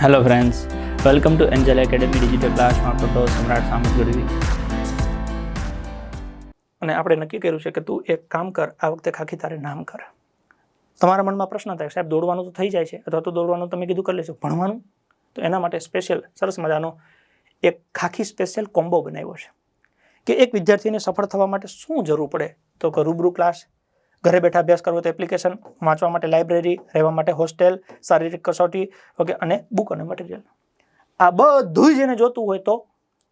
Hello friends welcome to Angel Academy digital ક્લાસમાં photo Samrat Samat Gadhvi અને આપણે નક્કી કર્યું છે કે તું એક કામ કર, આ વખતે ખાખી તારે નામ કર. તમારા મનમાં પ્રશ્ન થાય, સાહેબ, દોડવાનું તો થઈ જાય છે, અથવા તો દોડવાનું તમે કીધું કરી લેશો, ભણવાનું? તો એના માટે સ્પેશિયલ સરસ મજાનો એક ખાખી સ્પેશિયલ કોમ્બો બનાવ્યો છે. કે એક વિદ્યાર્થીને સફળ થવા માટે શું જરૂર પડે? તો કે રૂબરૂ ક્લાસ ઘરે બેઠા અભ્યાસ કરવો તો એપ્લિકેશન વાંચવા માટે લાઇબ્રેરી રહેવા માટે હોસ્ટેલ શારીરિક કસોટી ઓકે અને બુક અને મટીરિયલ આ બધું જેને જોતું હોય તો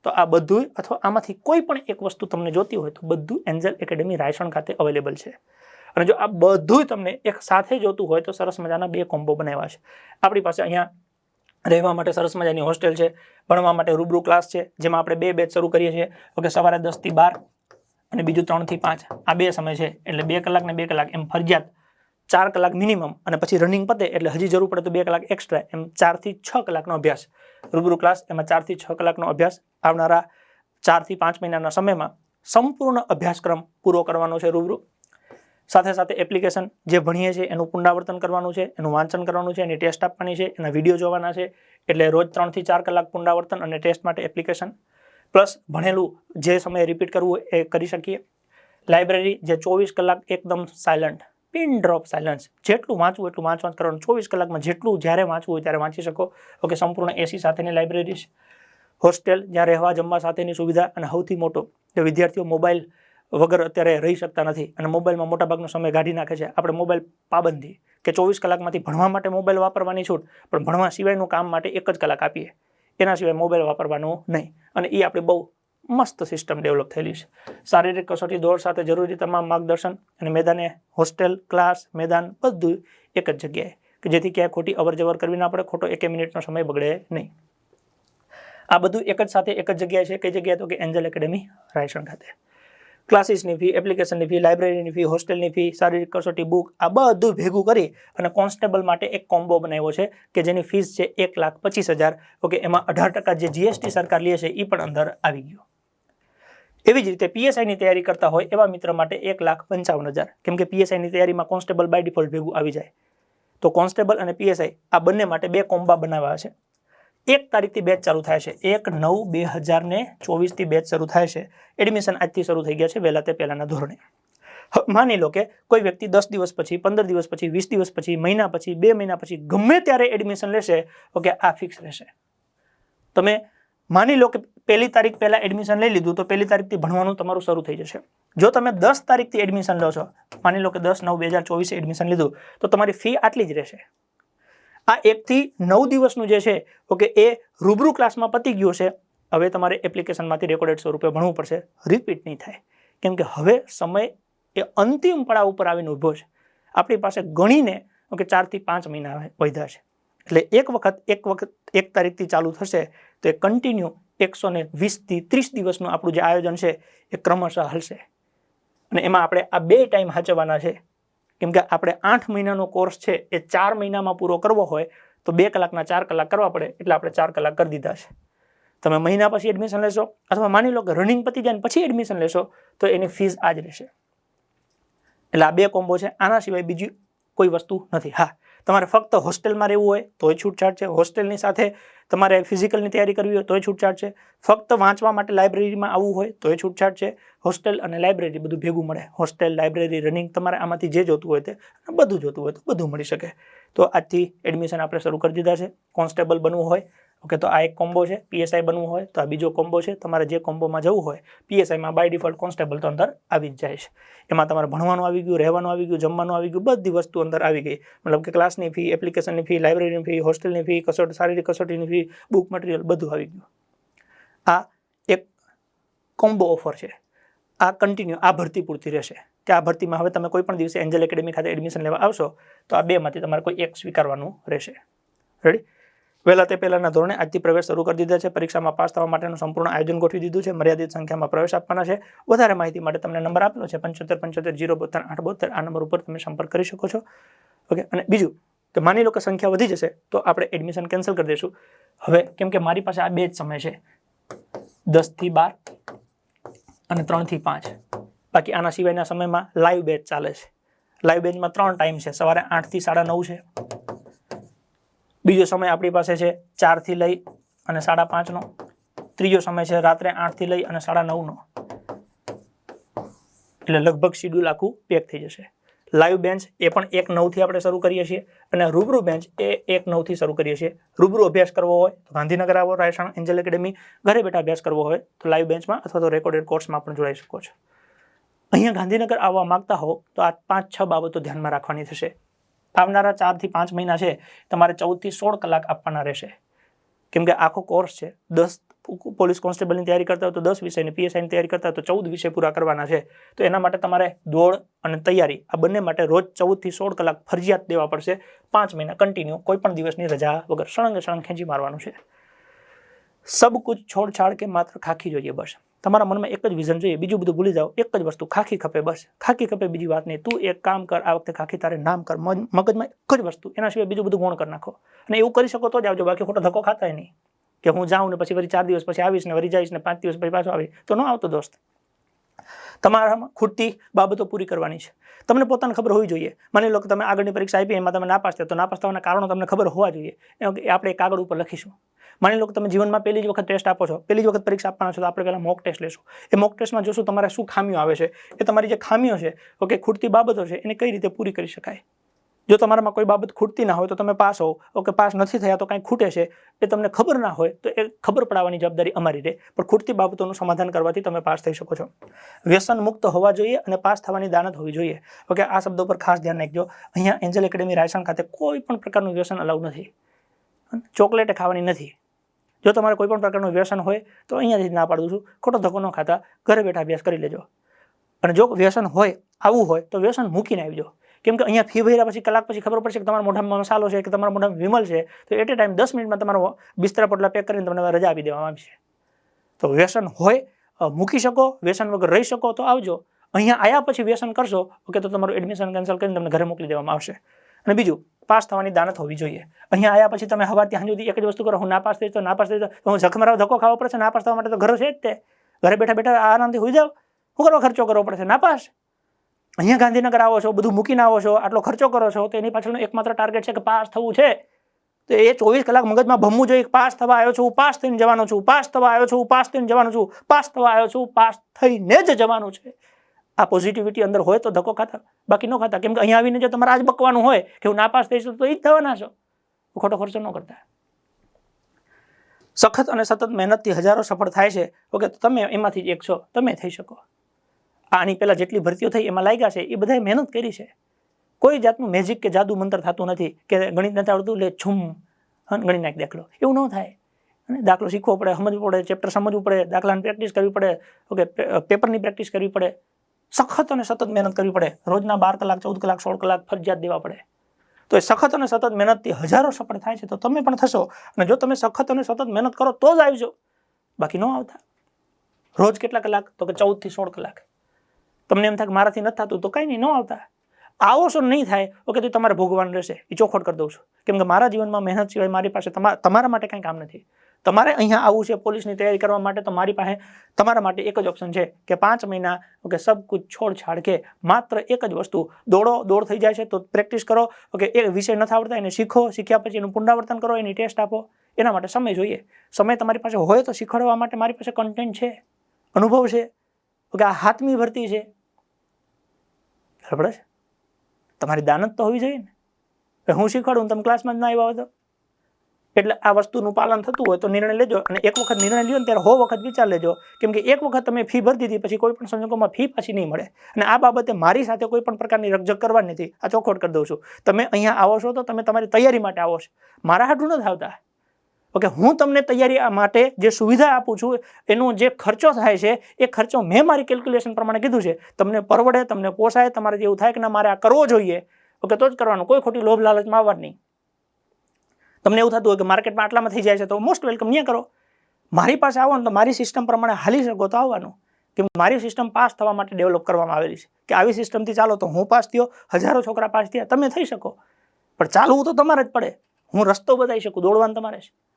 તો આ બધું અથવા આમાંથી કોઈ પણ એક વસ્તુ તમને જોતી હોય તો બધું એન્જલ એકેડેમી રાયસણ ખાતે અવેલેબલ છે. અને જો આ બધું તમને એક સાથે જોતું હોય તો સરસ મજાના બે કોમ્બો બનાવ્યા છે. આપણી પાસે અહીંયા રહેવા માટે સરસ મજાની હોસ્ટેલ છે, ભણવા માટે રૂબરૂ ક્લાસ છે, જેમાં આપણે બે બેચ શરૂ કરીએ છીએ. ઓકે સવારે દસથી બાર અને બીજું ત્રણથી પાંચ. આ બે સમય છે, એટલે બે કલાક ને બે કલાક એમ ફરજિયાત ચાર કલાક મિનિમમ અને પછી રનિંગ પતે એટલે હજી જરૂર પડે તો બે કલાક એક્સ્ટ્રા એમ ચારથી છ કલાકનો અભ્યાસ. રૂબરૂ ક્લાસ એમાં ચારથી છ કલાકનો અભ્યાસ આવનારા ચારથી પાંચ મહિનાના સમયમાં સંપૂર્ણ અભ્યાસક્રમ પૂરો કરવાનો છે રૂબરૂ. સાથે સાથે એપ્લિકેશન જે ભણીએ છીએ એનું પુનરાવર્તન કરવાનું છે, એનું વાંચન કરવાનું છે, એની ટેસ્ટ આપવાની છે, એના વીડિયો જોવાના છે, એટલે રોજ ત્રણથી ચાર કલાક પુનરાવર્તન અને ટેસ્ટ માટે એપ્લિકેશન પ્લસ ભણેલું જે સમયે રિપીટ કરવું એ કરી શકીએ. લાઇબ્રેરી જે ચોવીસ કલાક એકદમ સાયલન્ટ પિન ડ્રોપ સાયલન્સ જેટલું વાંચવું એટલું વાંચ વાંચ કરવાનું. ચોવીસ કલાકમાં જેટલું જ્યારે વાંચવું હોય ત્યારે વાંચી શકો. ઓકે, સંપૂર્ણ એસી સાથેની લાઇબ્રેરી હોસ્ટેલ જ્યાં રહેવા જમવા સાથેની સુવિધા અને સૌથી મોટો, જે વિદ્યાર્થીઓ મોબાઈલ વગર અત્યારે રહી શકતા નથી અને મોબાઈલમાં મોટાભાગનો સમય કાઢી નાખે છે, આપણે મોબાઈલ પાબંદી કે ચોવીસ કલાકમાંથી ભણવા માટે મોબાઈલ વાપરવાની છૂટ, પણ ભણવા સિવાયનું કામ માટે એક જ કલાક આપીએ. એના સિવાય મોબાઈલ વાપરવાનું નહીં. અને એ આપણી બહુ મસ્ત સિસ્ટમ ડેવલપ થયેલી છે. શારીરિક કસોટી દોડ સાથે જરૂરી તમામ માર્ગદર્શન અને મેદાને હોસ્ટેલ ક્લાસ મેદાન બધું એક જ જગ્યાએ, કે જેથી ક્યાંય ખોટી અવર જવર કરવી ના પડે, ખોટો એકે મિનિટનો સમય બગડે નહીં. આ બધું એક જ સાથે એક જ જગ્યાએ છે, કઈ જગ્યાએ તો કે એન્જલ એકેડેમી રાયસણ ખાતે. ક્લાસીસની ફી, એપ્લિકેશનની ફી, લાઇબ્રેરીની ફી, હોસ્ટેલની ફી, શારીરિક કસોટી, બુક, આ બધું ભેગું કરી અને કોન્સ્ટેબલ માટે એક કોમ્બો બનાવ્યો છે કે જેની ફીસ છે એક લાખ પચીસ હજાર. ઓકે, એમાં અઢાર ટકા જે જીએસટી સરકાર લે છે એ પણ અંદર આવી ગયો. એવી જ રીતે પીએસઆઈની તૈયારી કરતા હોય એવા મિત્ર માટે એક લાખ પંચાવન હજાર. કેમ કે પીએસઆઈની તૈયારીમાં કોન્સ્ટેબલ બાય ડિફોલ્ટ ભેગું આવી જાય. તો કોન્સ્ટેબલ અને પીએસઆઈ આ બંને માટે બે કોમ્બા બનાવ્યા છે. એક તારીખથી બેચ ચાલુ થાય છે. એક નવ બે હજાર ને ચોવીસથી બેચ શરૂ થાય છે. એડમિશન આજથી શરૂ થઈ ગયા છે વહેલા તે પહેલાંના ધોરણે. માની લો કે કોઈ વ્યક્તિ દસ દિવસ પછી, પંદર દિવસ પછી, વીસ દિવસ પછી, મહિના પછી, બે મહિના પછી ગમે ત્યારે એડમિશન લેશે, ઓકે, આ ફિક્સ રહેશે. તમે માની લો કે પહેલી તારીખ પહેલાં એડમિશન લઈ લીધું, તો પહેલી તારીખથી ભણવાનું તમારું શરૂ થઈ જશે. જો તમે દસ તારીખથી એડમિશન લો છો, માની લો કે દસ નવ બે હજાર ચોવીસે એડમિશન લીધું, તો તમારી ફી આટલી જ રહેશે. આ એકથી નવ દિવસનું જે છે, ઓકે, એ રૂબરૂ ક્લાસમાં પતી ગયું છે. હવે તમારે એપ્લિકેશનમાંથી રેકોર્ડેડ સ્વરૂપે ભણવું પડશે. રિપીટ નહીં થાય. કેમ કે હવે સમય એ અંતિમ પડાવ ઉપર આવીને ઊભો છે. આપણી પાસે ગણીને, ઓકે, ચારથી પાંચ મહિના વધ્યા છે. એટલે એક વખત એક વખત, એક તારીખથી ચાલુ થશે તો એ કન્ટિન્યુ એકસો ને વીસથી ત્રીસ દિવસનું આપણું જે આયોજન છે, એ ક્રમશઃ હાલશે. અને એમાં આપણે આ બે ટાઈમ હાચવવાના છે. કેમ કે આપણે આઠ મહિનાનો કોર્સ છે, એ ચાર મહિનામાં પૂરો કરવો હોય, તો બે કલાકના ચાર કલાક કરવા પડે, એટલે આપણે ચાર કલાક કરી દીધા છે. તમે મહિના પછી એડમિશન લેશો, અથવા માની લો કે રનિંગ પતી જાય પછી એડમિશન લેશો, તો એની ફીસ આ જ રહેશે. એટલે આ બે કોમ્બો છે, આના સિવાય બીજી કોઈ વસ્તુ નથી. હા, તમારે ફક્ત હોસ્ટેલમાં રહેવું હોય, તોય છૂટછાટ છે. હોસ્ટેલની સાથે તમારે ફિઝિકલની તૈયારી કરવી હોય તોય છૂટછાટ છે. ફક્ત વાંચવા માટે લાઇબ્રેરીમાં આવવું હોય તોય છૂટછાટ છે. હોસ્ટેલ અને લાઇબ્રેરી બધું ભેગું મળે. હોસ્ટેલ, લાઇબ્રેરી, રનિંગ તમારે આમાંથી જે જોતું હોય તે બધું જોતું હોય તો બધું મળી શકે. તો આજથી એડમિશન આપણે શરૂ કરી દીધા છે. કોન્સ્ટેબલ બનવું હોય ઓકે, તો આ એક કોમ્બો છે. પીએસઆઈ બનવું હોય તો આ બીજો કોમ્બો છે. તમારે જે કોમ્બોમાં જવું હોય પીએસઆઈમાં બાય ડિફોલ્ટ કોન્સ્ટેબલ તો અંદર આવી જ જાય છે. એમાં તમારે ભણવાનું આવી ગયું, રહેવાનું આવી ગયું, જમવાનું આવી ગયું, બધી વસ્તુ અંદર આવી ગઈ. મતલબ કે ક્લાસની ફી એપ્લિકેશનની ફી લાઇબ્રેરીની ફી હોસ્ટેલની ફી કસોટી, શારીરિક કસોટીની ફી બુક મટીરિયલ બધું આવી ગયું. આ એક કોમ્બો ઓફર છે. આ કન્ટિન્યુ આ ભરતી પૂરતી રહેશે. કે આ ભરતીમાં હવે તમે કોઈ પણ દિવસે એન્જલ એકેડેમી ખાતે એડમિશન લેવા આવશો, તો આ બેમાંથી તમારે કોઈ એક સ્વીકારવાનું રહેશે. રેડી વહેલા તે પહેલાંના ધોરણે આજથી પ્રવેશ શરૂ કરી દીધા છે. પરીક્ષામાં પાસ થવા માટેનું સંપૂર્ણ આયોજન ગોઠવી દીધું છે. મર્યાદિત સંખ્યામાં પ્રવેશ આપવાના છે. વધારે માહિતી માટે તમને નંબર આપેલો છે. પંચોતેર પંચોતેર, જીરો, બોતેર, આઠ, બોતેર. આ નંબર ઉપર તમે સંપર્ક કરી શકો છો. ઓકે, અને બીજું કે માની લો કે સંખ્યા વધી જશે, તો આપણે એડમિશન કેન્સલ કરી દઈશું. હવે કેમ કે મારી પાસે આ બે જ સમય છે. દસથી બાર અને ત્રણથી પાંચ. બાકી આના સિવાયના સમયમાં લાઈવ બેચ ચાલે છે. લાઈવ બેચમાં ત્રણ ટાઈમ છે. સવારે આઠથી સાડા નવ છે. બીજો સમય આપણી પાસે છે ચારથી લઈ અને સાડા પાંચનો. ત્રીજો સમય છે રાત્રે આઠથી લઈ અને સાડા નવનો. એટલે લગભગ શિડ્યુલ આખું પેક થઈ જશે. લાઈવ બેન્ચ એ પણ એક નવથી આપણે શરૂ કરીએ છીએ અને રૂબરૂ બેન્ચ એ એક નવથી શરૂ કરીએ છીએ. રૂબરૂ અભ્યાસ કરવો હોય તો ગાંધીનગર આવો, રાયસણ એન્જલ એકેડેમી ઘરે બેઠા અભ્યાસ કરવો હોય તો લાઈવ બેન્ચમાં અથવા તો રેકોર્ડેડ કોર્સમાં પણ જોડાઈ શકો છો. અહીંયા ગાંધીનગર આવવા માંગતા હો તો આ પાંચ, છ બાબતો ધ્યાનમાં રાખવાની થશે. આવનારા ચારથી પાંચ મહિના છે, તમારે ચૌદથી સોળ કલાક આપવાના રહેશે. કેમ કે આખો કોર્સ છે. દસ પોલીસ કોન્સ્ટેબલની તૈયારી કરતા હોય તો દસ વિષયની, પીએસઆઈની તૈયારી કરતા હોય તો ચૌદ વિષય પૂરા કરવાના છે. તો એના માટે તમારે દોડ અને તૈયારી, આ બંને માટે રોજ ચૌદથી સોળ કલાક ફરજિયાત દેવા પડશે. પાંચ મહિના કન્ટિન્યુ કોઈ પણ દિવસની રજા વગર સળંગે સળંગ ખેંચી મારવાનું છે. સબ કુછ છોડછાડ કે માત્ર ખાખી જોઈએ બસ. તમારા મનમાં એક જ વિઝન જોઈએ, બીજું બધું ભૂલી જાઓ. એક જ વસ્તુ ખાખી ખપે બસ. ખાખી ખપે બીજી વાત નહીં. તું એક કામ કર, આ વખતે ખાખી તારે નામ કર. મગજમાં એક જ વસ્તુ. એના સિવાય બીજું બધું ગુણ કરી નાખો. અને એવું કરી શકો તો જ આવજો. બાકી ખોટો ધક્કો ખાતા નહીં. કે હું જાઉં ને પછી વળી ચાર દિવસ પછી આવીશ ને વળી જઈશ ને પાંચ દિવસ પછી પાછો આવીશ. તો ન આવતો દોસ્ત. તમારામાં ખૂટતી બાબતો પૂરી કરવાની છે. તમને પોતાને ખબર હોવી જોઈએ. માની લો કે તમે આગળની પરીક્ષા આપી, એમાં તમે નાપાસ થયા, તો નાપાસ થવાના કારણો તમને ખબર હોવા જોઈએ. કે આપણે કાગળ ઉપર લખીશું. માની લો કે તમે જીવનમાં પહેલી જ વખત ટેસ્ટ આપો છો, પહેલી જ વખત પરીક્ષા આપવાના છો, તો આપણે પહેલાં મોક ટેસ્ટ લેશું. એ મોક ટેસ્ટમાં જોશું તમારે શું ખામીઓ આવે છે. એ તમારી જે ખામીઓ છે ઓકે ખૂટતી બાબતો છે, એને કઈ રીતે પૂરી કરી શકાય. જો તમારામાં કોઈ બાબત ખૂટતી ના હોય તો તમે પાસ હો ઓકે પાસ નથી થયા તો કાંઈ ખૂટે છે એ તમને ખબર ના હોય તો એ ખબર પડાવવાની જવાબદારી અમારી રહે. પણ ખૂટતી બાબતોનું સમાધાન કરવાથી તમે પાસ થઈ શકો છો. વ્યસન મુક્ત હોવા જોઈએ અને પાસ થવાની દાનત હોવી જોઈએ. ઓકે આ શબ્દો પર ખાસ ધ્યાન રાખજો અહીંયા એન્જલ એકેડેમી રાયસણ ખાતે કોઈ પણ પ્રકારનું વ્યસન અલાઉ નથી. ચોકલેટ ખાવાની નથી. જો તમારે કોઈ પણ પ્રકારનું વ્યસન હોય તો અહીંયાથી ના પાડું છું. ખોટો ધક્કો ન ખાતા. ઘરે બેઠા અભ્યાસ કરી લેજો. અને જો વ્યસન હોય, આવું હોય તો વ્યસન મૂકીને આવજો. કેમ કે અહીંયા ફી ભર્યા પછી કલાક પછી ખબર પડશે કે તમારા મોઢામાં મસાલો છે કે તમારા મોઢામાં વિમલ છે, તો એટ એ ટાઈમ દસ મિનિટમાં તમારો બિસ્તરા પોટલા પેક કરીને તમને રજા આપી દેવામાં આવશે તો વ્યસન હોય મૂકી શકો, વ્યસન વગર રહી શકો, તો આવજો. અહીંયા આવ્યા પછી વ્યસન કરશો, ઓકે, તો તમારું એડમિશન કેન્સલ કરીને તમને ઘરે મોકલી દેવામાં આવશે. અને બીજું, પાસ થવાની દાનત હોવી જોઈએ. અહીંયા આવ્યા પછી તમે હવાર ત્યાં સુધી એક જ વસ્તુ કરો, હું નાપાસ થઈશ તો નાપાસ થઈશ તો હું જખમરાવ ધક્કો ખાવો પડશે, નાપાસ થવા માટે તો ઘર છે જ તે. ઘરે બેઠા બેઠા આરામથી હોઈ જાઓ. હું કરવા ખર્ચો કરવો પડશે? નાપાસ. અહીંયા ગાંધીનગર આવો છો, બધું મૂકીને આવો છો, આટલો ખર્ચો કરો છો, તો એની પાછળનો એકમાત્ર ટાર્ગેટ છે કે પાસ થવું છે. તો એ ચોવીસ કલાક મગજમાં ભમવું જોઈએ પાસ થવા આવ્યો છું, પાસ થઈને જવાનો છું, પાસ થવા આવ્યો છું, પાસ થઈને જવાનો છું, પાસ થવા આવ્યો છું, પાસ થઈને જ જવાનું છે. આ પોઝિટિવિટી અંદર હોય તો ધક્કો ખાતા, બાકી ન ખાતા. કેમ કે અહીંયા આવીને જો તમારે આજ બકવાનું હોય કે હું નાપાસ થઈશ તો એ જ થવાના છો. ખોટો ખર્ચો ન કરતા. સખત અને સતત મહેનતથી હજારો સફળ થાય છે. ઓકે, તો તમે એમાંથી જ એક છો, તમે થઈ શકો. આની પહેલાં જેટલી ભરતીઓ થઈ એમાં લાગ્યા છે, એ બધાએ મહેનત કરી છે. કોઈ જાતનું મેજિક કે જાદુ મંત્ર થતું નથી કે ગણિત નથી આવડતું લે છુમ ગણી નાખ દાખલો. એવું ન થાય. અને દાખલો શીખવો પડે, સમજવું પડે ચેપ્ટર સમજવું પડે, દાખલાની પ્રેક્ટિસ કરવી પડે ઓકે પેપરની પ્રેક્ટિસ કરવી પડે. સખત અને સતત મહેનત કરવી પડે. રોજના બાર કલાક, ચૌદ કલાક, સોળ કલાક ફરજિયાત દેવા પડે. તો એ સખત અને સતત મહેનતથી હજારો સફળ થાય છે, તો તમે પણ થશો. અને જો તમે સખત અને સતત મહેનત કરો, તો જ આવજો. બાકી ન આવતા. રોજ કેટલા કલાક? તો કે ચૌદથી સોળ કલાક. તમને એમ થાય કે મારાથી નથી થતું, તો કંઈ નહીં, ન આવતા. આવો છો નહીં થાય, ઓકે, તો તમારે ભોગવવાનું રહેશે. એ ચોખવટ કરી દઉં છું. કેમ કે મારા જીવનમાં મહેનત સિવાય મારી પાસે તમા- તમારા માટે કંઈ કામ નથી. તમારે અહીંયા આવવું છે પોલીસની તૈયારી કરવા માટે, તો મારી પાસે તમારા માટે એક જ ઓપ્શન છે કે પાંચ મહિના, ઓકે, સબ કુછ છોડ છાડ કે માત્ર એક જ વસ્તુ. દોડો, દોડ થઈ જાય છે, તો પ્રેક્ટિસ કરો. ઓકે, એ વિષય નથી આવડતા, એને શીખો, શીખ્યા પછી એનું પુનરાવર્તન કરો, એની ટેસ્ટ આપો. એના માટે સમય જોઈએ. સમય તમારી પાસે હોય તો શીખવાડવા માટે મારી પાસે કન્ટેન્ટ છે. અનુભવ છે. ઓકે, આ હાથમી ભરતી છે. બરાબર છે? તમારી દાનત તો હોવી જોઈએ ને. હું શીખવાડું તમે ક્લાસમાં જ ના આવ્યા હતો એટલે આ વસ્તુનું પાલન થતું હોય તો નિર્ણય લેજો અને એક વખત નિર્ણય લ્યો ને ત્યારે હો વખત વિચાર લેજો. કેમ કે એક વખત તમે ફી ભરી દીધી પછી કોઈ પણ સંજોગોમાં ફી પાછી નહીં મળે. અને આ બાબતે મારી સાથે કોઈ પણ પ્રકારની રકઝક કરવાની નથી. આ ચોખવટ કરી દઉં છું. તમે અહીંયા આવો છો તો તમે તમારી તૈયારી માટે આવો છો. મારા હાટું નથી આવતા. ઓકે, હું તમને તૈયારી માટે જે સુવિધા આપું છું, એનો જે ખર્ચો થાય છે, એ ખર્ચો મેં મારી કેલ્ક્યુલેશન પ્રમાણે કીધું છે. તમને પરવડે, તમને પોસાય, તમારે એવું થાય કે ના, મારે આ કરવો જોઈએ, ઓકે, તો જ કરવાનું, કોઈ ખોટી લોભ લાલચમાં આવવા નહીં. તમને એવું થતું હોય કે માર્કેટમાં આટલામાં થઈ જાય છે, તો મોસ્ટ વેલકમ નહીં કરો. મારી પાસે આવો ને તો મારી સિસ્ટમ પ્રમાણે હાલી શકો, તો આવવાનું. કે મારી સિસ્ટમ પાસ થવા માટે ડેવલપ કરવામાં આવેલી છે. કે આવી સિસ્ટમથી ચાલો તો હું પાસ થયો, હજારો છોકરા પાસ થયા, તમે થઈ શકો. પણ ચાલવું તો તમારે જ પડે. હું રસ્તો બતાવી શકું, દોડવાનું તમારે છે.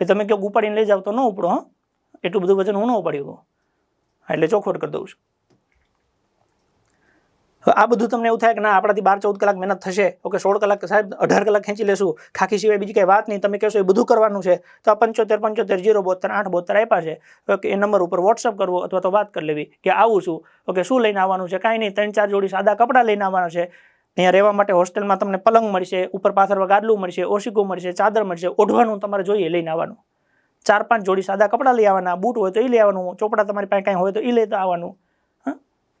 એ તમે કહો ઉપાડીને લઈ જાવ તો ન ઉપડો, હા? એટલું બધું વજન હું ન ઉપાડી શકું એટલે ચોખવટ કરી દઉં છું. આ બધું તમને એવું થાય કે ના, આપણાથી બાર ચૌદ કલાક મહેનત થશે ઓકે સોળ કલાક સાહેબ અઢાર કલાક ખેંચી લેશું, ખાખી સિવાય બીજી કંઈ વાત નહીં, તમે કહેશો એ બધું કરવાનું છે, તો આ પંચોતેર પંચોતેર જીરો બોતેર, આઠ બોતેર આપ્યા છે ઓકે એ નંબર ઉપર વોટ્સઅપ કરવો અથવા તો વાત કરી લેવી કે આવું છું ઓકે શું લઈને આવવાનું છે, કાંઈ નહીં, ત્રણ ચાર જોડી સાદા કપડાં લઈને આવવાના છે અહીંયા રહેવા માટે હોસ્ટેલમાં તમને પલંગ મળશે, ઉપર પાથરવા ગાદલું મળશે, ઓશિકો મળશે, ચાદર મળશે, ઓઢવાનું તમારે જોઈએ લઈને આવવાનું. ચાર પાંચ જોડી સાદા કપડાં લઈ આવવાના, બૂટ હોય તો એ લઈ આવવાનું, ચોપડા તમારી પાસે કાંઈ હોય તો એ લેતા આવવાનું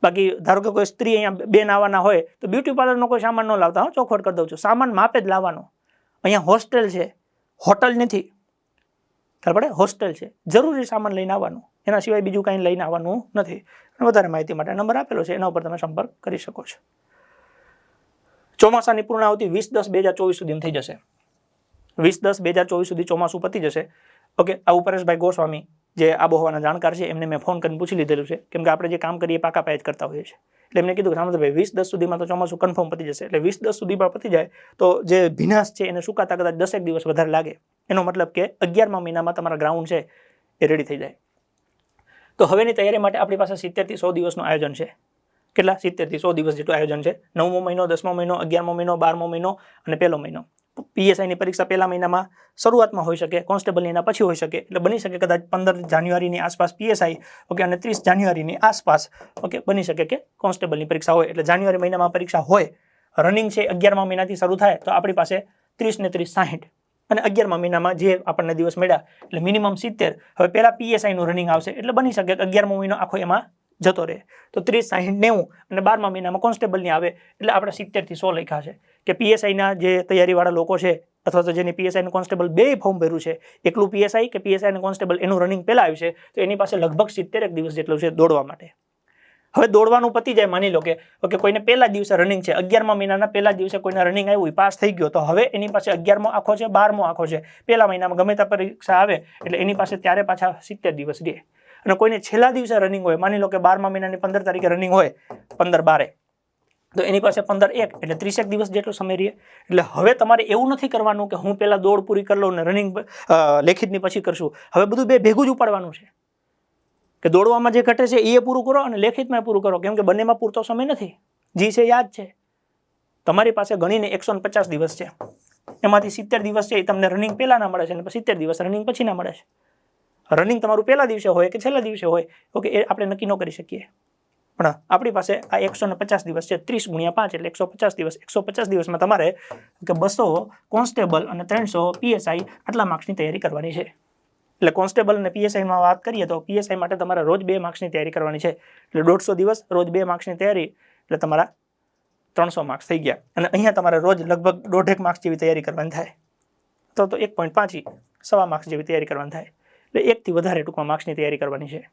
બાકી ધારો કે કોઈ સ્ત્રી અહીંયા બેન આવવાના હોય, તો બ્યુટી પાર્લરનો કોઈ સામાન ન લાવતા, હું, ચોખવટ કરી દઉં છું. સામાન માપે જ લાવવાનો. અહીંયા હોસ્ટેલ છે, હોટલ નથી. ખબર પડે? હોસ્ટેલ છે. જરૂરી સામાન લઈને આવવાનું. એના સિવાય બીજું કાંઈ લઈને આવવાનું નથી. વધારે માહિતી માટે નંબર આપેલો છે, એના ઉપર તમે સંપર્ક કરી શકો છો. ચોમાસાની પૂર્ણાવતી વીસ દસ બે હજાર ચોવીસ સુધી થઈ જશે. વીસ દસ બે હજાર ચોવીસ સુધી ચોમાસું પતી જશે. ઓકે, આ પરેશભાઈ ગોસ્વામી જે આબોહવાના જાણકાર છે, એમને મેં ફોન કરીને પૂછી લીધેલું છે કેમ કે આપણે જે કામ કરીએ પાકા પાયે જ કરતા હોઈએ છીએ. એટલે એમને કીધું કે સામંતભાઈ વીસ દસ સુધીમાં તો ચોમાસું કન્ફર્મ પતી જશે. એટલે વીસ દસ સુધીમાં પતી જાય તો જે ભીનાશ છે એને સુકાતા કદાચ દસેક દિવસ વધારે લાગે. એનો મતલબ કે અગિયારમા મહિનામાં તમારા ગ્રાઉન્ડ છે એ રેડી થઈ જાય. તો હવેની તૈયારી માટે આપણી પાસે સિત્તેરથી સો દિવસનું આયોજન છે. કેટલા? સિત્તેરથી સો દિવસ જેટલું આયોજન છે. નવમો મહિનો, દસમો મહિનો, અગિયારમો મહિનો, બારમો મહિનો અને પહેલો મહિનો. પીએસઆઈની પરીક્ષા પહેલા મહિનામાં શરૂઆતમાં હોઈ શકે, કોન્સ્ટેબલની એના પછી હોઈ શકે, એટલે બની શકે કદાચ પંદર જાન્યુઆરીની આસપાસ પીએસઆઈ ઓકે, અને ત્રીસ જાન્યુઆરીની આસપાસ, ઓકે, બની શકે કે કોન્સ્ટેબલની પરીક્ષા હોય. એટલે જાન્યુઆરી મહિનામાં પરીક્ષા હોય, રનિંગ છે અગિયારમા મહિનાથી શરૂ થાય, તો આપણી પાસે ત્રીસ ને ત્રીસ સાહીઠ. અને અગિયારમા મહિનામાં જે આપણને દિવસ મળ્યા, એટલે મિનિમમ સિત્તેર. હવે પહેલાં પીએસઆઈનું રનિંગ આવશે, એટલે બની શકે કે અગિયારમો મહિનો આખો એમાં જતો રહે. તો ત્રીસ સાહીઠ નેવું અને બારમા મહિનામાં કોન્સ્ટેબલની આવે એટલે આપણે સિત્તેરથી સો લખ્યા છે. કે પીએસઆઈના જે તૈયારીવાળા લોકો છે, અથવા તો જેની પીએસઆઈ કોન્સ્ટેબલ બે ફોર્મ ભર્યું છે, એકલું પીએસઆઈ કે પીએસઆઈ અને કોન્સ્ટેબલ એનું રનિંગ પહેલાં આવ્યું છે, તો એની પાસે લગભગ સિત્તેરેક દિવસ જેટલું છે દોડવા માટે. હવે દોડવાનું પતી જાય માની લો કે, ઓકે, કોઈને પહેલા દિવસે રનિંગ છે, અગિયારમા મહિનાના પહેલા દિવસે કોઈને રનિંગ આવ્યું પાસ થઈ ગયો, તો હવે એની પાસે અગિયારમો આખો છે, બારમો આખો છે. પહેલા મહિનામાં ગમે ત્યાં પરીક્ષા આવે, એટલે એની પાસે ત્યારે પાછા સિત્તેર દિવસ રહે. અને કોઈને છેલ્લા દિવસે રનિંગ હોય, માની લો કે બારમા મહિનાની પંદર તારીખે રનિંગ હોય, પંદર બારે, તો એની પાસે પંદર એક, એટલે ત્રીસેક દિવસ જેટલો સમય રહે. એટલે હવે તમારે એવું નથી કરવાનું કે હું પહેલાં દોડ પૂરી કરી લઉં ને રનિંગ લેખિતની પછી કરશું. હવે બધું બે ભેગું જ ઉપાડવાનું છે. કે દોડવામાં જે ઘટે છે એ પૂરું કરો અને લેખિતમાં પૂરું કરો. કેમ કે બંનેમાં પૂરતો સમય નથી. જી છે, યાદ છે. તમારી પાસે ગણીને એકસો પચાસ દિવસ છે. એમાંથી સિત્તેર દિવસ છે એ તમને રનિંગ પહેલાંના મળે છે અને સિત્તેર દિવસ રનિંગ પછીના મળે છે. રનિંગ તમારું પહેલા દિવસે હોય કે છેલ્લા દિવસે હોય ઓકે એ આપણે નક્કી ન કરી શકીએ. પણ આપણી પાસે આ એકસો ને પચાસ દિવસ છે, ત્રીસ ગુણ્યા પાંચ એટલે એકસો પચાસ દિવસ. એકસો પચાસ દિવસમાં તમારે, કે બસો કોન્સ્ટેબલ અને ત્રણસો પીએસઆઈ આટલા માર્ક્સની તૈયારી કરવાની છે. એટલે કોન્સ્ટેબલ અને પીએસઆઈમાં વાત કરીએ તો પીએસઆઈ માટે તમારે રોજ બે માર્ક્સની તૈયારી કરવાની છે. એટલે દોઢસો દિવસ રોજ બે માર્ક્સની તૈયારી, એટલે તમારા ત્રણસો માર્ક્સ થઈ ગયા. અને અહીંયા તમારે રોજ લગભગ દોઢેક માર્ક્સ જેવી તૈયારી કરવાની થાય. તો તો એક પોઈન્ટ પાંચ સવા માર્ક્સ જેવી તૈયારી કરવાની થાય. એટલે એકથી વધારે ટૂંકમાં માર્ક્સની તૈયારી કરવાની છે.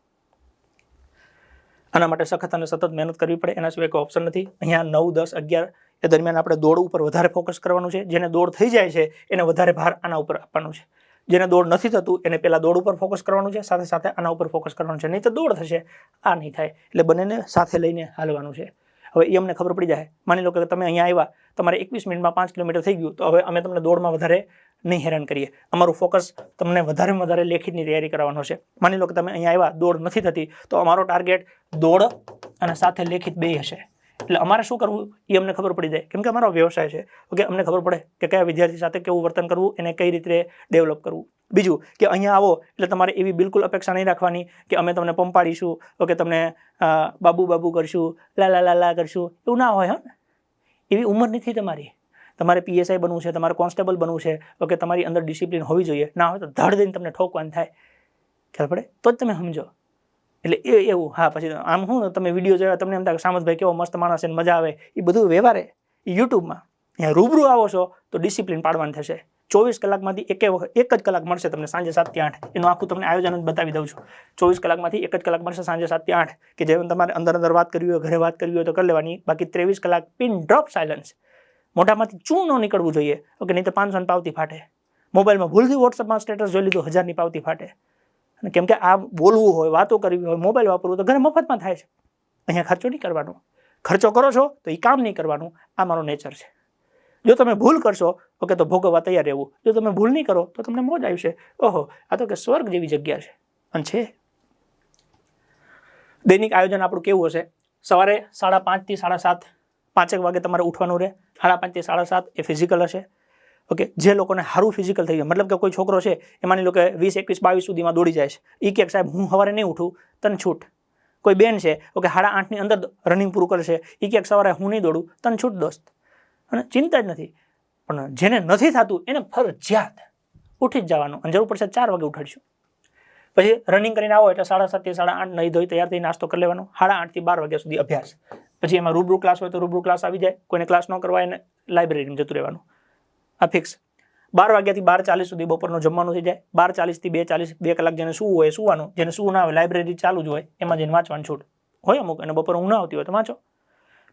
આના માટે સખત અને સતત મહેનત કરવી પડે, એના સિવાય કોઈ ઓપ્શન નથી. અહીંયા નવ, દસ, અગિયાર એ દરમિયાન આપણે દોડ ઉપર વધારે ફોકસ કરવાનું છે. જેને દોડ થઈ જાય છે, એને વધારે ભાર આના ઉપર આપવાનું છે. જેને દોડ નથી થતું, એને પહેલાં દોડ ઉપર ફોકસ કરવાનું છે, સાથે સાથે આના ઉપર ફોકસ કરવાનું છે. નહીં તો દોડ થશે, આ નહીં થાય. એટલે બંનેને સાથે લઈને હાલવાનું છે. હવે એ અમને ખબર પડી જાય માની લો કે તમે અહીંયા આવ્યા, તમારે એકવીસ મિનિટમાં પાંચ કિલોમીટર થઈ ગયું, તો હવે અમે તમને દોડમાં વધારે નહીં હેરાન કરીએ. અમારું ફોકસ તમને વધારે વધારે લેખિતની તૈયારી કરવાનો છે. માની લો કે તમે અહીંયા આવ્યા, દોડ નથી થતી, તો અમારો ટાર્ગેટ દોડ અને સાથે લેખિત બે હશે. એટલે અમારે શું કરવું એ અમને ખબર પડી જાય. કેમ કે અમારો વ્યવસાય છે. ઓકે, અમને ખબર પડે કે કયા વિદ્યાર્થી સાથે કેવું વર્તન કરવું, એને કઈ રીતે ડેવલપ કરવું. બીજું કે અહીંયા આવો, એટલે તમારે એવી બિલકુલ અપેક્ષા નહીં રાખવાની કે અમે તમને પંપાડીશું, ઓકે, તમને બાબુ બાબુ કરશું, લા લા લા લા કરશું. એવું ના હોય, હા. એવી ઉંમર નથી તમારી. તમારે પીએસઆઈ બનવું છે, તમારે કોન્સ્ટેબલ બનવું છે, ઓકે, તમારી અંદર ડિસિપ્લિન હોવી જોઈએ. ના હોય તો ધડ દઈને તમને ઠોકવાનું થાય. ખ્યાલ પડે? તો જ તમે સમજો. એટલે એ એવું, હા, પછી આમ શું તમે વીડિયો જોયા, તમને એમ થાય કે કેવો મસ્ત માણસ છે ને મજા આવે એ બધું વ્યવહારે. એ યુટ્યુબમાં. અહીંયા રૂબરૂ આવો છો તો ડિસિપ્લિન પાડવાનું થશે. ચોવીસ કલાકમાંથી એક એક જ કલાક મળશે તમને સાંજે સાતથી આઠ. એનું આખું તમને આયોજન જ બતાવી દઉં છું. ચોવીસ કલાકમાંથી એક જ કલાક મળશે સાંજે સાતથી આઠ. કે જે તમારે અંદર અંદર વાત કરવી હોય, ઘરે વાત કરવી હોય તો કરી લેવાની. બાકી ત્રેવીસ કલાક પિન ડ્રોપ સાયલન્સ મોઢામાંથી ચૂં ન નીકળવું જોઈએ. ઓકે, નહીં તો પાંચસોની પાવતી ફાટે. મોબાઈલમાં ભૂલથી વોટ્સઅપમાં સ્ટેટસ જોઈ લીધું, હજારની પાવતી ફાટે. અને કેમ કે આ બોલવું હોય, વાતો કરવી હોય, મોબાઈલ વાપરવું તો ઘરે મફતમાં થાય છે. અહીંયા ખર્ચો નહીં કરવાનો. ખર્ચો કરો છો, તો એ કામ નહીં કરવાનું. આ મારો નેચર છે. જો તમે ભૂલ કરશો, ઓકે, તો ભોગવવા તૈયાર રહેવું. જો તમે ભૂલ નહીં કરો, તો તમને મોજ આવશે. ઓહો, આ તો કે સ્વર્ગ જેવી જગ્યા છે. અને છે. દૈનિક આયોજન આપણું કેવું હશે? સવારે સાડા પાંચથી સાડા સાત, પાંચેક વાગે તમારે ઉઠવાનું રહે. સાડા પાંચથી સાડા સાત એ ફિઝિકલ હશે. ઓકે, જે લોકોને સારું ફિઝિકલ થઈ જાય મતલબ કે કોઈ છોકરો છે, એ માની લો કે વીસ, એકવીસ, બાવીસ સુધીમાં દોડી જાય છે. એ કે સાહેબ, હું સવારે નહીં ઉઠું, તને છૂટ. કોઈ બેન છે, ઓકે, સાડા આઠની અંદર રનિંગ પૂરું કરશે એ ક્યાંક સવારે હું નહીં દોડું, તને છૂટ દોસ્ત. અને ચિંતા જ નથી. પણ જેને નથી થતું, એને ફરજિયાત ઉઠી જ જવાનું. અને જરૂર પડશે ચાર વાગે ઉઠાડશું. પછી રનિંગ કરીને આવો એટલે સાડા સાતથી સાડા આઠ નહીં ધોઈ તૈયાર થઈ નાસ્તો કરી લેવાનો. સાડા આઠથી બાર વાગ્યા સુધી અભ્યાસ. પછી એમાં રૂબરૂ ક્લાસ હોય તો રૂબરૂ ક્લાસ આવી જાય. કોઈને ક્લાસ ન કરવા એને લાઇબ્રેરીમાં જતું રહેવાનું. આ ફિક્સ બાર વાગ્યાથી બાર ચાલીસ સુધી બપોરનું જમવાનું થઈ જાય. બાર ચાલીસથી બે ચાલીસ, બે કલાક જેને શું હોય સુવાનું. જેને શું ના હોય લાઇબ્રેરી ચાલુ જ હોય, એમાં જઈને વાંચવાનું છૂટ હોય અમુક, અને બપોર ઊંઘ ના આવતી હોય તો વાંચો.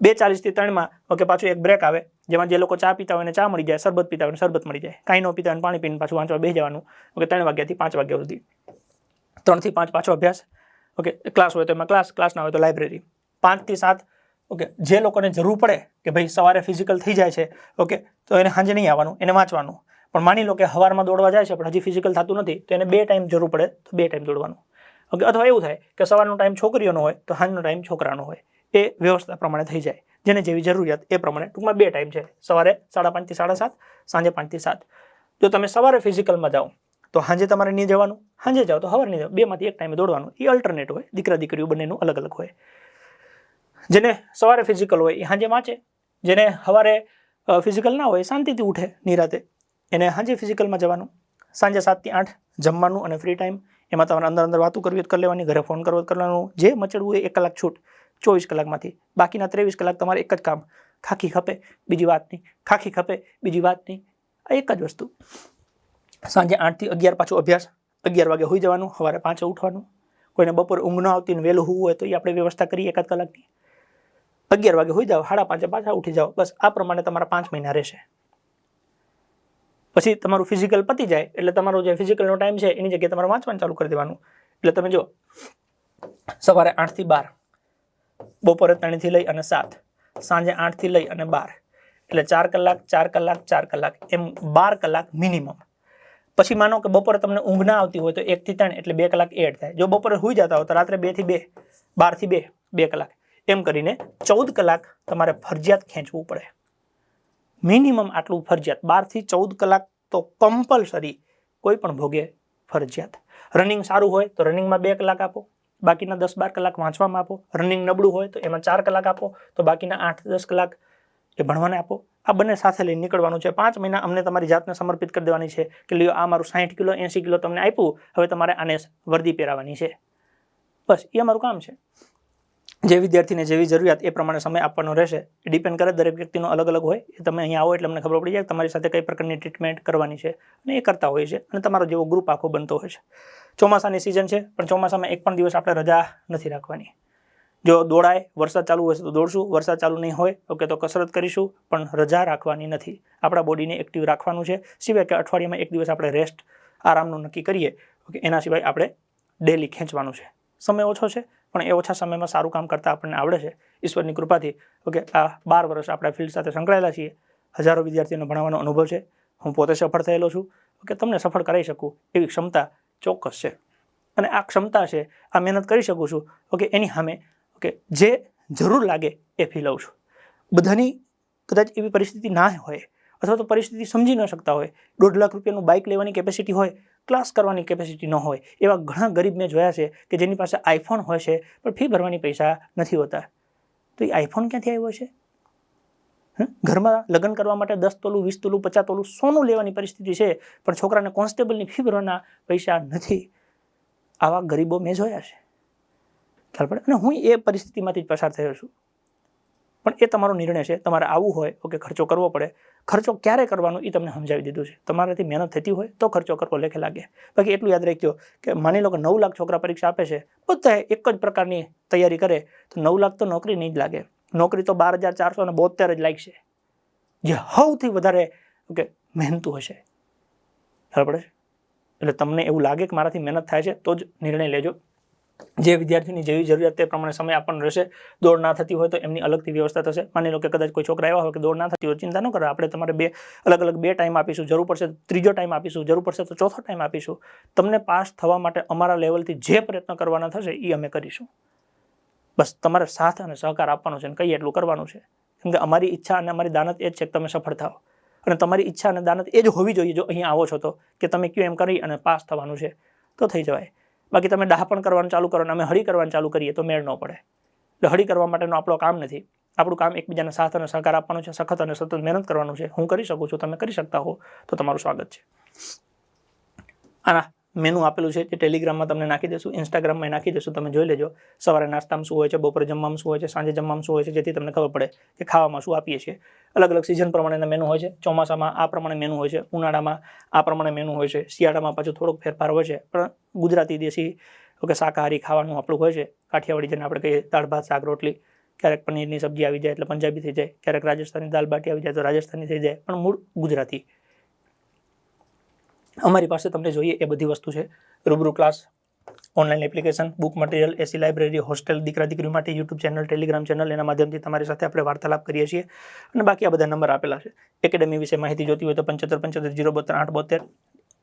બે ચાલીસથી ત્રણમાં ઓકે પાછું એક બ્રેક આવે, જેમાં જે લોકો ચા પીતા હોય એને ચા મળી જાય, શરબત પીતા હોય શરબત મળી જાય. કાંઈ ન પીતા હોય પાણી પીને પાછું વાંચવા બે જવાનું. ઓકે ત્રણ વાગ્યાથી પાંચ વાગ્યા સુધી. ત્રણથી પાંચ પાછો અભ્યાસ. ઓકે ક્લાસ હોય તો એમાં ક્લાસ ક્લાસ ના હોય તો લાઇબ્રેરી પાંચથી સાત ઓકે, જે લોકોને જરૂર પડે કે ભાઈ સવારે ફિઝિકલ થઈ જાય છે, ઓકે, તો એને સાંજે નહીં આવવાનું, એને વાંચવાનું. પણ માની લો કે સવારમાં દોડવા જાય છે, પણ હજી ફિઝિકલ થતું નથી, તો એને બે ટાઈમ જરૂર પડે, તો બે ટાઈમ દોડવાનું. ઓકે, અથવા એવું થાય કે સવારનો ટાઈમ છોકરીઓનો હોય, તો સાંજનો ટાઈમ છોકરાનો હોય. એ વ્યવસ્થા પ્રમાણે થઈ જાય. જેને જેવી જરૂરિયાત એ પ્રમાણે. ટૂંકમાં બે ટાઈમ છે. સવારે સાડા પાંચથી સાડા સાત, સાંજે પાંચથી સાત. જો તમે સવારે ફિઝિકલમાં જાઓ, તો સાંજે તમારે નહીં જવાનું, સાંજે જાઓ તો સવારે નહીં જાઓ બેમાંથી એક ટાઈમે દોડવાનું. એ અલ્ટરનેટ હોય. દીકરા દીકરીઓ બંનેનું અલગ અલગ હોય. જેને સવારે ફિઝિકલ હોય એ સાંજે વાંચે. જેને સવારે ફિઝિકલ ના હોય શાંતિથી ઉઠે નિરાતે. એને સાંજે ફિઝિકલમાં જવાનું, સાંજે સાતથી આઠ જમવાનું અને ફ્રી ટાઈમ એમાં તમારે અંદર અંદર વાતું કરવી કરી લેવાની, ઘરે ફોન કરવો કરવાનું જે મચડવું એ એક કલાક છૂટ, ચોવીસ કલાકમાંથી. બાકીના ત્રેવીસ કલાક તમારે એક જ કામ, ખાખી ખપે, બીજી વાત નહીં ખાખી ખપે, બીજી વાત નહીં આ એક જ વસ્તુ. સાંજે આઠથી અગિયાર પાછું અભ્યાસ, અગિયાર વાગે હોઈ જવાનું સવારે પાંચે ઉઠવાનું. કોઈને બપોરે ઊંઘ ન આવતી ને વહેલું હોવું હોય તો એ આપણે વ્યવસ્થા કરીએ એકાદ કલાકની. અગિયાર વાગે હોઈ જાઓ, સાડા પાંચે પાછા ઉઠી જાઓ. બસ આ પ્રમાણે તમારા પાંચ મહિના રહેશે. પછી તમારું ફિઝિકલ પતી જાય, એટલે તમારો જે ફિઝિકલનો ટાઈમ છે, એની જગ્યાએ તમારે વાંચવાનું ચાલુ કરી દેવાનું. એટલે તમે જો સવારે આઠથી બાર, બપોરે ત્રણથી લઈ અને સાત, સાંજે આઠથી લઈ અને બાર. એટલે ચાર કલાક ચાર કલાક ચાર કલાક, એમ બાર કલાક મિનિમમ પછી માનો કે બપોરે તમને ઊંઘ ના આવતી હોય તો એકથી ત્રણ, એટલે બે કલાક એડ થાય. જો બપોરે સુઈ જતા હોય તો રાત્રે બેથી બે બારથી બે બે કલાક. એમ કરીને ચૌદ કલાક તમારે ફરજિયાત ખેંચવું પડે. મિનિમમ આટલું ફરજિયાત. બારથી ચૌદ કલાક તો કમ્પલસરી કોઈ પણ ભોગે ફરજિયાત. રનિંગ સારું હોય તો રનિંગમાં બે કલાક આપો, બાકીના દસ બાર કલાક વાંચવામાં આપો. રનિંગ નબળું હોય તો એમાં ચાર કલાક આપો, તો બાકીના આઠ દસ કલાક એ ભણવાને આપો. આ બંને સાથે લઈને નીકળવાનું છે. પાંચ મહિના અમને તમારી જાતને સમર્પિત કરી દેવાની છે કે લ્યો આ મારું સાઠ કિલો એંસી કિલો તમને આપ્યું, હવે તમારે આને વર્દી પહેરાવાની છે. બસ, એ અમારું કામ છે. જે વિદ્યાર્થીને જેવી જરૂરિયાત એ પ્રમાણે સમય આપવાનો રહેશે, એ ડિપેન્ડ કરે દરેક વ્યક્તિનો અલગ અલગ હોય, એ તમે અહીંયા આવો એટલે અમને ખબર પડી જાય તમારી સાથે કઈ પ્રકારની ટ્રીટમેન્ટ કરવાની છે અને એ કરતા હોય છે અને તમારો જેવો ગ્રુપ આખો બનતો હોય છે. ચોમાસાની સિઝન છે, પણ ચોમાસામાં એક પણ દિવસ આપણે રજા નથી રાખવાની. જો દોડાય, વરસાદ ચાલુ હશે તો દોડશું, વરસાદ ચાલુ નહીં હોય, ઓકે, તો કસરત કરીશું, પણ રજા રાખવાની નથી. આપણા બોડીને એક્ટિવ રાખવાનું છે, સિવાય કે અઠવાડિયામાં એક દિવસ આપણે રેસ્ટ આરામનું નક્કી કરીએ, ઓકે, એના સિવાય આપણે ડેલી ખેંચવાનું છે. સમય ઓછો છે પણ એ ઓછા સમયમાં સારું કામ કરતાં આપણને આવડે છે. ઈશ્વરની કૃપાથી. ઓકે, આ બાર વર્ષ આપણા ફિલ્ડ સાથે સંકળાયેલા છીએ. હજારો વિદ્યાર્થીઓને ભણાવવાનો અનુભવ છે. હું પોતે સફળ થયેલો છું. ઓકે, તમને સફળ કરાવી શકું એવી ક્ષમતા ચોક્કસ છે. અને આ ક્ષમતા છે, આ મહેનત કરી શકું છું. ઓકે, એની સામે, ઓકે, જે જરૂર લાગે એ ફી લઉં છું. બધાની કદાચ એવી પરિસ્થિતિ ના હોય અથવા તો પરિસ્થિતિ સમજી ન શકતા હોય. દોઢ લાખ રૂપિયાનું બાઇક લેવાની કેપેસિટી હોય ક્લાસ કરવાની કેપેસિટી ન હોય, એવા ઘણા ગરીબ મેં જોયા છે કે જેની પાસે આઈફોન હોય છે, પણ ફી ભરવાની પૈસા નથી હોતા. તો એ આઈફોન ક્યાંથી આવ્યો છે? ઘરમાં લગ્ન કરવા માટે દસ તોલું, વીસ તોલું, પચાસ તોલું સોનું લેવાની પરિસ્થિતિ છે, પણ છોકરાને કોન્સ્ટેબલની ફી ભરવાના પૈસા નથી. આવા ગરીબો મેં જોયા છે. ખ્યાલ પડે? અને હું એ પરિસ્થિતિમાંથી જ પસાર થયો છું. પણ એ તમારો નિર્ણય છે. તમારે આવવું હોય, ઓકે, ખર્ચો કરવો પડે. ખર્ચો ક્યારે કરવાનો એ તમને સમજાવી દીધું છે. તમારાથી મહેનત થતી હોય તો ખર્ચો કરવો લેખે લાગે. બાકી એટલું યાદ રાખજો કે માની લો કે નવ લાખ છોકરા પરીક્ષા આપે છે બધા એક જ પ્રકારની તૈયારી કરે, તો નવ લાખ તો નોકરી નહીં જ લાગે. નોકરી તો બાર હજાર ચારસો ને બોતેર જ લાગશે. જે સૌથી વધારે, ઓકે, મહેનતું હશે. ખબર પડે એટલે તમને એવું લાગે કે મારાથી મહેનત થાય છે, તો જ નિર્ણય લેજો. જે વિદ્યાર્થીની જેવી જરૂરિયાત તે પ્રમાણે સમય આપવાનો રહેશે. દોડ ના થતી હોય તો એમની અલગથી વ્યવસ્થા થશે. માની લો કે કદાચ કોઈ છોકરા એવા હોય કે દોડ ના થતી હોય, ચિંતા ન કરો. આપણે તમારે બે અલગ અલગ બે ટાઈમ આપીશું. જરૂર પડશે ત્રીજો ટાઈમ આપીશું. જરૂર પડશે તો ચોથો ટાઈમ આપીશું. તમને પાસ થવા માટે અમારા લેવલથી જે પ્રયત્ન કરવાના થશે એ અમે કરીશું. બસ તમારે સાથ અને સહકાર આપવાનો છે અને કઈ એટલું કરવાનું છે. કેમ કે અમારી ઈચ્છા અને અમારી દાનત એ જ છે કે તમે સફળ થાઓ. અને તમારી ઈચ્છા અને દાનત એ જ હોવી જોઈએ જો અહીંયા આવો છો તો, કે તમે કયો એમ કરી અને પાસ થવાનું છે. તો થઈ જવાય. બાકી તમે ડહાપણ કરવાનું ચાલુ કરો ને અમે હળી કરવાનું ચાલુ કરીએ તો મેળ ન પડે. એટલે હળી કરવા માટેનો આપણો કામ નથી. આપણું કામ એકબીજાને સાથ અને સહકાર આપવાનું છે, સખત અને સતત મહેનત કરવાનું છે. હું કરી શકું છું, તમે કરી શકતા હો, તો તમારું સ્વાગત છે. આના મેનુ આપેલું છે જે ટેલિગ્રામમાં તમને નાખી દેશું ઇન્સ્ટાગ્રામમાં નાખી દેશું તમે જોઈ લેજો. સવારે નાસ્તામાં શું હોય છે, બપોરે જમવામાં શું હોય છે, સાંજે જમવામાં શું હોય છે, જેથી તમને ખબર પડે કે ખાવામાં શું આપીએ છીએ. અલગ અલગ સિઝન પ્રમાણેના મેનુ હોય છે. ચોમાસામાં આ પ્રમાણે મેનુ હોય છે. ઉનાળામાં આ પ્રમાણે મેનુ હોય છે. શિયાળામાં પાછું થોડોક ફેરફાર હોય છે. પણ ગુજરાતી દેશી કે શાકાહારી ખાવાનું આપણું હોય છે. કાઠિયાવાડી જેને આપણે કહીએ, દાળ, ભાત, શાક, રોટલી. ક્યારેક પનીરની સબ્જી આવી જાય એટલે પંજાબી થઈ જાય. ક્યારેક રાજસ્થાની દાલ બાટી આવી જાય તો રાજસ્થાની થઈ જાય. પણ મૂળ ગુજરાતી. અમારી પાસે તમને જોઈએ એ બધી વસ્તુ છે. રૂબરૂ class, online application, book material, AC library, hostel, દીકરા દીકરીઓ માટે યુટ્યુબ ચેનલ, ટેલિગ્રામ ચેનલ, એના માધ્યમથી તમારી સાથે આપણે વાર્તાલાપ કરીએ છીએ. અને બાકી આ બધા નંબર આપેલા છે. એકેડેમી વિશે માહિતી જોતી હોય તો પંચોતેર પંચોતેર જીરો બોતેર આઠ બોતેર.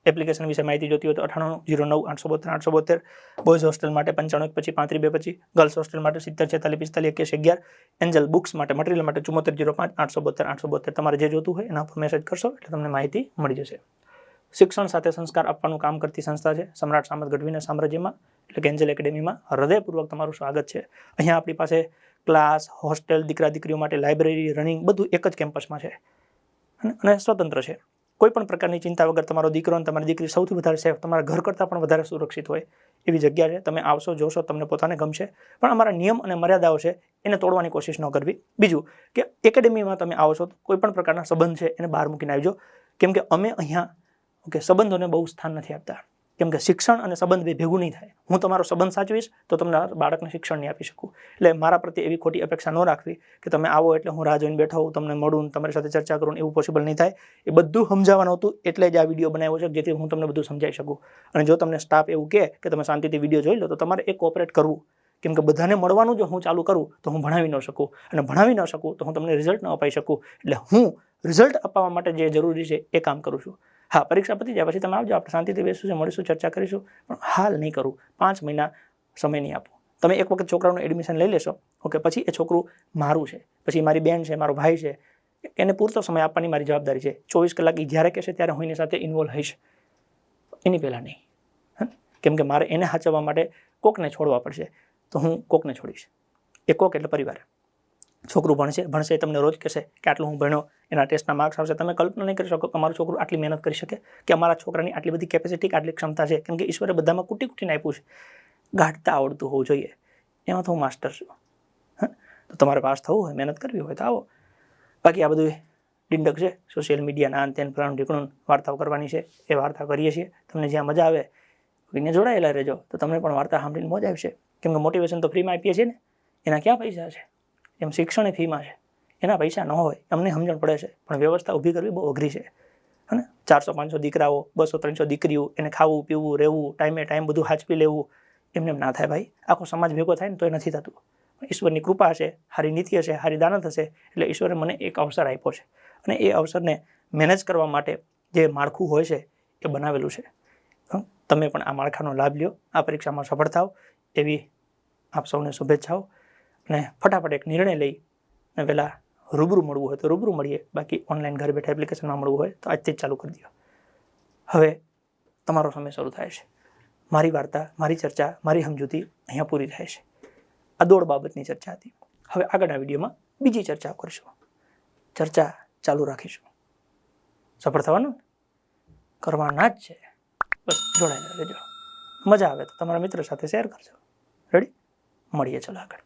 એપ્લિકેશન વિશે માહિતી જોતી હોય તો અઠાણું જીરો નવ આઠસો બોતેર આઠસો બોતેર. બોયઝ હોસ્ટેલ માટે પંચાણું એક પછી પાંત્રી બે પછી. ગર્લ્સ હોસ્ટેલ માટે સિત્તેર, છેતાલીસ, પિસ્તાલીસ, એક્યાસી, અગિયાર. એન્જલ બુક્સ માટે મટીરિયલ માટે ચુમ્મોતેર જીરો પાંચ આઠસો બોતેર આઠસો બોતેર. તમારે જે જોતું હોય એના પર મેસેજ કરશો એટલે તમને માહિતી મળી જશે. શિક્ષણ સાથે સંસ્કાર આપવાનું કામ કરતી સંસ્થા છે. સમ્રાટ સામત ગઢવીના સામ્રાજ્યમાં, એટલે કે એન્જલ એકેડેમીમાં હૃદયપૂર્વક તમારું સ્વાગત છે. અહીંયા આપણી પાસે ક્લાસ, હોસ્ટેલ, દીકરા દીકરીઓ માટે લાઇબ્રેરી, રનિંગ બધું એક જ કેમ્પસમાં છે. અને સ્વતંત્ર છે. કોઈ પણ પ્રકારની ચિંતા વગર તમારો દીકરો અને તમારી દીકરી સૌથી વધારે સેફ તમારા ઘર કરતાં પણ વધારે સુરક્ષિત હોય એવી જગ્યા છે. તમે આવશો, જોશો, તમને પોતાને ગમશે. પણ અમારા નિયમ અને મર્યાદાઓ છે, એને તોડવાની કોશિશ ન કરવી. બીજું કે એકેડેમીમાં તમે આવશો તો કોઈ પણ પ્રકારના સંબંધ છે એને બહાર મૂકીને આવજો. કેમ કે અમે અહીંયા ઓકે, સંબંધોને બહુ સ્થાન નથી આપતા. કેમ કે શિક્ષણ અને સંબંધ બે ભેગું નહીં થાય. હું તમારો સંબંધ સાચવીશ તો તમને બાળકને શિક્ષણ નહીં આપી શકું. એટલે મારા પ્રત્યે એવી ખોટી અપેક્ષા ન રાખવી કે તમે આવો એટલે હું રાહ જોઈને બેઠો હોઉં, તમને મળું, તમારી સાથે ચર્ચા કરું, એવું પોસિબલ નહીં થાય. એ બધું સમજાવવાનું હતું એટલે જ આ વીડિયો બનાવ્યો છે, જેથી હું તમને બધું સમજાવી શકું. અને જો તમને સ્ટાફ એવું કહે કે તમે શાંતિથી વીડિયો જોઈ લો, તો તમારે એ કોઓપરેટ કરવું. કેમ કે બધાને મળવાનું જો હું ચાલુ કરું, તો હું ભણાવી ન શકું. અને ભણાવી ન શકું, તો હું તમને રિઝલ્ટ ન અપાઈ શકું. એટલે હું રિઝલ્ટ અપાવવા માટે જે જરૂરી છે એ કામ કરું છું. હા, પરીક્ષા પતી જાય પછી તમે આવજો, આપણે શાંતિથી બેસીશું, મળીશું, ચર્ચા કરીશું. પણ હાલ નહીં કરું. પાંચ મહિના સમય નહીં આપો. તમે એક વખત છોકરાનું એડમિશન લઈ લેશો. ઓકે, પછી એ છોકરું મારું છે. પછી મારી બેન છે, મારો ભાઈ છે. એને પૂરતો સમય આપવાની મારી જવાબદારી છે. ચોવીસ કલાક એ જ્યારે કહેશે ત્યારે હું એની સાથે ઇન્વોલ્વ હઈશ એની પહેલાં નહીં. કેમ કે મારે એને સાચવવા માટે કોકને છોડવા પડશે. તો હું કોકને છોડીશ. એ કોક એટલે પરિવાર. છોકરું ભણશે ભણશે તમને રોજ કહેશે કે આટલું હું ભણ્યો, એના ટેસ્ટના માર્ક્સ આવશે. તમે કલ્પના નહીં કરી શકો કે અમારું છોકરું આટલી મહેનત કરી શકે, કે અમારા છોકરાની આટલી બધી કેપેસિટી આટલી ક્ષમતા છે. કેમ કે ઈશ્વરે બધામાં કુટી કુટીને આપ્યું છે. ગાઢતા આવડતું હોવું જોઈએ. એમાં તો હું માસ્ટર છું. હા? તો તમારે પાસ થવું હોય, મહેનત કરવી હોય તો આવો. બાકી આ બધું ડિંડક છે. સોશિયલ મીડિયાના અંતે પ્રાણ ઢીકણું વાર્તાઓ કરવાની છે. એ વાર્તા કરીએ છીએ. તમને જ્યાં મજા આવે એને જોડાયેલા રહેજો. તો તમને પણ વાર્તા સાંભળીને મજા આવશે. કેમ કે મોટિવેશન તો ફ્રીમાં આપીએ છીએ ને. એના ક્યાં પૈસા છે? એમ શિક્ષણ એ ફીમાં છે. એના પૈસા ન હોય, અમને સમજણ પડે છે. પણ વ્યવસ્થા ઊભી કરવી બહુ અઘરી છે. અને ચારસો, પાંચસો દીકરાઓ, બસો, ત્રણસો દીકરીઓ, એને ખાવું, પીવું, રહેવું ટાઈમે ટાઈમ બધું હાચવી લેવું, એમને એમ ના થાય ભાઈ. આખો સમાજ ભેગો થાય ને તો એ નથી થતું. ઈશ્વરની કૃપા હશે સારી નીતિ હશે સારી દાનત હશે, એટલે ઈશ્વરે મને એક અવસર આપ્યો છે. અને એ અવસરને મેનેજ કરવા માટે જે માળખું હોય છે, એ બનાવેલું છે. હં? તમે પણ આ માળખાનો લાભ લ્યો. આ પરીક્ષામાં સફળ થાવ. એવી આપ સૌને શુભેચ્છાઓ. અને ફટાફટ એક નિર્ણય લઈ ને પહેલાં રૂબરૂ મળવું હોય તો રૂબરૂ મળીએ. બાકી ઓનલાઈન ઘર બેઠા એપ્લિકેશનમાં મળવું હોય તો આજથી જ ચાલુ કરી દો. હવે તમારો સમય શરૂ થાય છે. મારી વાર્તા, મારી ચર્ચા, મારી સમજૂતી અહીંયા પૂરી થાય છે. આ દોડ બાબતની ચર્ચા હતી. હવે આગળના વિડીયોમાં બીજી ચર્ચા કરીશું. ચર્ચા ચાલુ રાખીશું. સફળ થવાનું? ને? કરવાના જ છે. બસ જોડાયેલા રહેજો. મજા આવે તો તમારા મિત્ર સાથે શેર કરજો. રેડી મળીએ ચલો આગળ.